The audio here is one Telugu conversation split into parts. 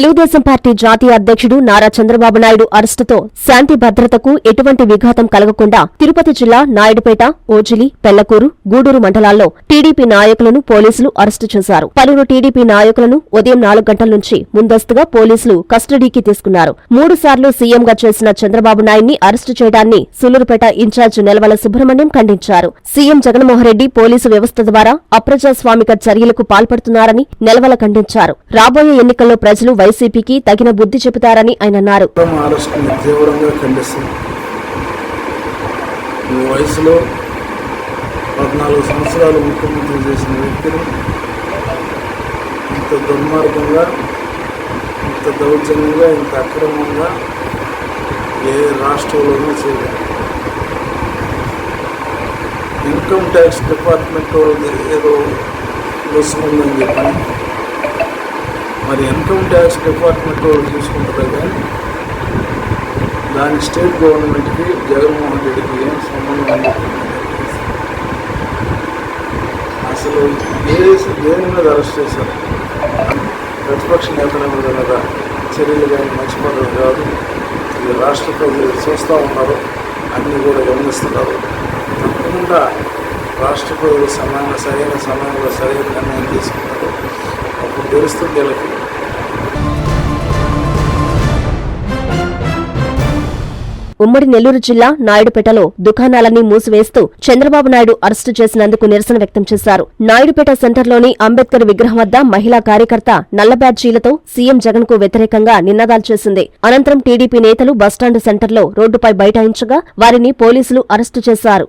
తెలుగుదేశం పార్టీ జాతీయ అధ్యక్షుడు నారా చంద్రబాబు నాయుడు అరెస్టుతో శాంతి భద్రతకు ఎటువంటి విఘాతం కలగకుండా తిరుపతి జిల్లా నాయుడుపేట ఓజిలి పెళ్ళకూరు గూడూరు మండలాల్లో టీడీపీ నాయకులను పోలీసులు అరెస్టు చేశారు. పలువురు టీడీపీ నాయకులను ఉదయం నాలుగు గంటల నుంచి ముందస్తుగా పోలీసులు కస్టడీకి తీసుకున్నారు. మూడు సార్లు సీఎంగా చేసిన చంద్రబాబు నాయుడిని అరెస్టు చేయడాన్ని సులూరుపేట ఇన్ఛార్జ్ నెలవల సుబ్రహ్మణ్యం ఖండించారు. సీఎం జగన్మోహన్ రెడ్డి పోలీసు వ్యవస్థ ద్వారా అప్రజాస్వామిక చర్యలకు పాల్పడుతున్నారని నెలవల ఖండించారు. రాబోయే ఎన్నికల్లో ప్రజలు వైసీపీకి తగిన బుద్ధి చెబుతారని ఆయన అన్నారు. తీవ్రంగా వయసులో పద్నాలుగు సంవత్సరాలు ముఖ్యమంత్రి చేసిన వ్యక్తిని ఇంత దుర్మార్గంగా ఇంత దౌర్జన్యంగా ఇంత అక్రమంగా ఏ రాష్ట్రంలోనూ చేయలేదు. ఇన్కమ్ ట్యాక్స్ డిపార్ట్మెంట్ వాళ్ళది ఏదో లొసుగుందని చెప్పి మరి ఇన్కమ్ ట్యాక్స్ డిపార్ట్మెంట్ వాళ్ళు చూసుకుంటారు కానీ దాని స్టేట్ గవర్నమెంట్కి జగన్మోహన్ రెడ్డికి ఏం సంబంధం అసలు ఏ దేని మీద అరెస్ట్ చేశారు? ప్రతిపక్ష నేతల మీద చర్యలు కానీ మంచి కాదు. ఇది రాష్ట్ర ప్రజలు చూస్తూ ఉన్నారు. అన్నీ కూడా గమనిస్తున్నారు. తప్పకుండా రాష్ట్ర ప్రజలు సమాన సరైన సమయంలో సరైన నిర్ణయం తీసుకున్నారు అప్పుడు తెలుస్తుంది వీళ్ళకి. ఉమ్మడి నెల్లూరు జిల్లా నాయుడుపేటలో దుకాణాలన్నీ మూసివేస్తూ చంద్రబాబు నాయుడు అరెస్టు చేసినందుకు నిరసన వ్యక్తం చేశారు. నాయుడుపేట సెంటర్లోని అంబేద్కర్ విగ్రహం వద్ద మహిళా కార్యకర్త నల్ల బ్యాడ్జీలతో సీఎం జగన్కు వ్యతిరేకంగా నినాదాలు చేసింది. అనంతరం టీడీపీ నేతలు బస్టాండ్ సెంటర్లో రోడ్డుపై బైఠాయించగా వారిని పోలీసులు అరెస్టు చేశారు.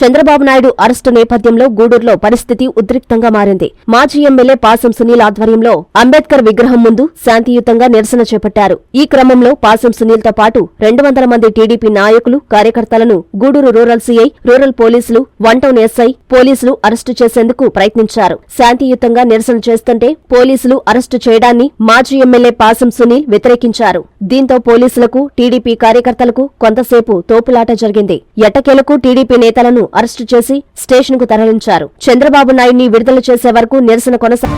చంద్రబాబు నాయుడు అరెస్టు నేపథ్యంలో గూడూరులో పరిస్థితి ఉద్రిక్తంగా మారింది. మాజీ ఎమ్మెల్యే పాసం సునీల్ ఆధ్వర్యంలో అంబేద్కర్ విగ్రహం ముందు శాంతియుతంగా నిరసన చేపట్టారు. ఈ క్రమంలో పాసం సునీల్తో పాటు రెండు వందల మంది టీడీపీ నాయకులు కార్యకర్తలను గూడూరు రూరల్ సీఐ రూరల్ పోలీసులు వన్ టౌన్ ఎస్ఐ పోలీసులు అరెస్టు చేసేందుకు ప్రయత్నించారు. శాంతియుతంగా నిరసన చేస్తుంటే పోలీసులు అరెస్టు చేయడాన్ని మాజీ ఎమ్మెల్యే పాసం సునీల్ వ్యతిరేకించారు. దీంతో పోలీసులకు టీడీపీ కార్యకర్తలకు కొంతసేపు తోపులాట జరిగింది. ఎట్టకేలకు టీడీపీ నేతలను అరెస్టు చేసి స్టేషన్కు తరలించారు. చంద్రబాబు నాయుడిని విడుదల చేసే వరకు నిరసన కొనసా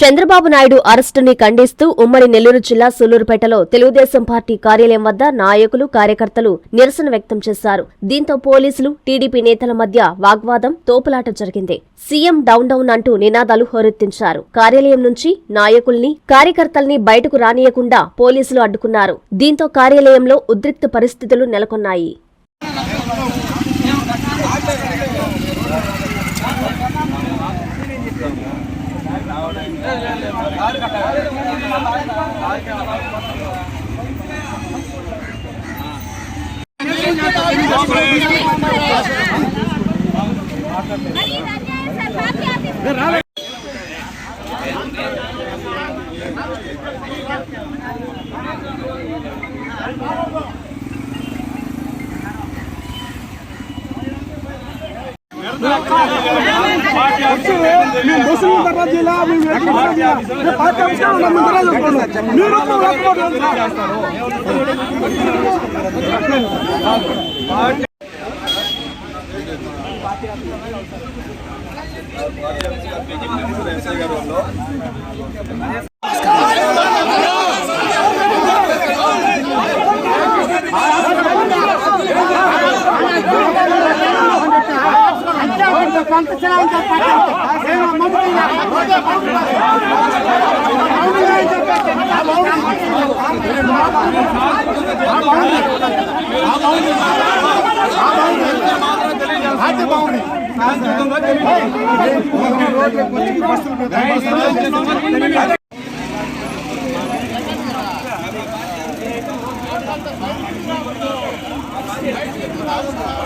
చంద్రబాబు నాయుడు అరెస్టుని ఖండిస్తూ ఉమ్మడి నెల్లూరు జిల్లా సూలూరుపేటలో తెలుగుదేశం పార్టీ కార్యాలయం వద్ద నాయకులు కార్యకర్తలు నిరసన వ్యక్తం చేశారు. దీంతో పోలీసులు టీడీపీ నేతల మధ్య వాగ్వాదం తోపులాట జరిగింది. సీఎం డౌన్ డౌన్ అంటూ నినాదాలు హోరెత్తించారు. కార్యాలయం నుంచి నాయకుల్ని కార్యకర్తల్ని బయటకు రానియకుండా పోలీసులు అడ్డుకున్నారు. దీంతో కార్యాలయంలో ఉద్రిక్త పరిస్థితులు నెలకొన్నాయి. రాలే మేము తర్వాత జిల్లా మేము పార్టీ అవసరం అయితే బాగుంది Thank you.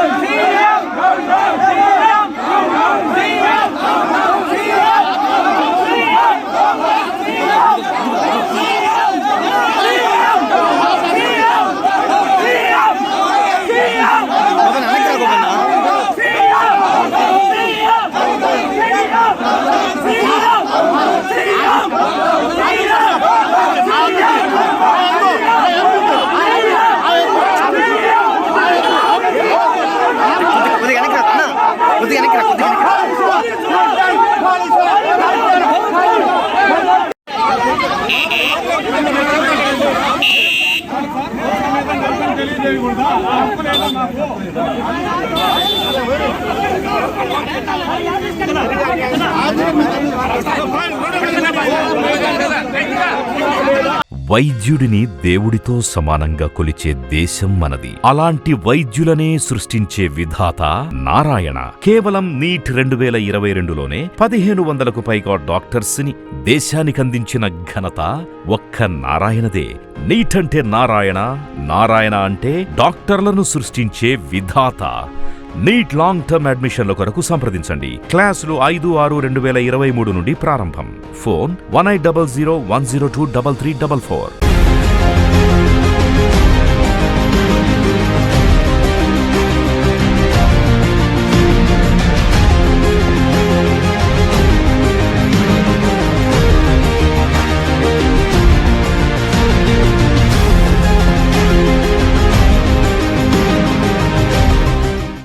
వైద్యుడిని దేవుడితో సమానంగా కొలిచే దేశం మనది. అలాంటి వైద్యులనే సృష్టించే విధాత నారాయణ. కేవలం నీట్ రెండు వేల ఇరవై రెండులోనే పదిహేను వందలకు పైగా డాక్టర్స్ని దేశానికి అందించిన ఘనత ఒక్క నారాయణదే. నీట్ అంటే నారాయణ నారాయణ అంటే డాక్టర్లను సృష్టించే విధాత. నీట్ లాంగ్ టర్మ్ అడ్మిషన్ల కొరకు సంప్రదించండి. క్లాసులు ఐదు ఆరు రెండు వేల ఇరవై మూడు నుండి ప్రారంభం. Phone one eight double zero one zero two double three double four.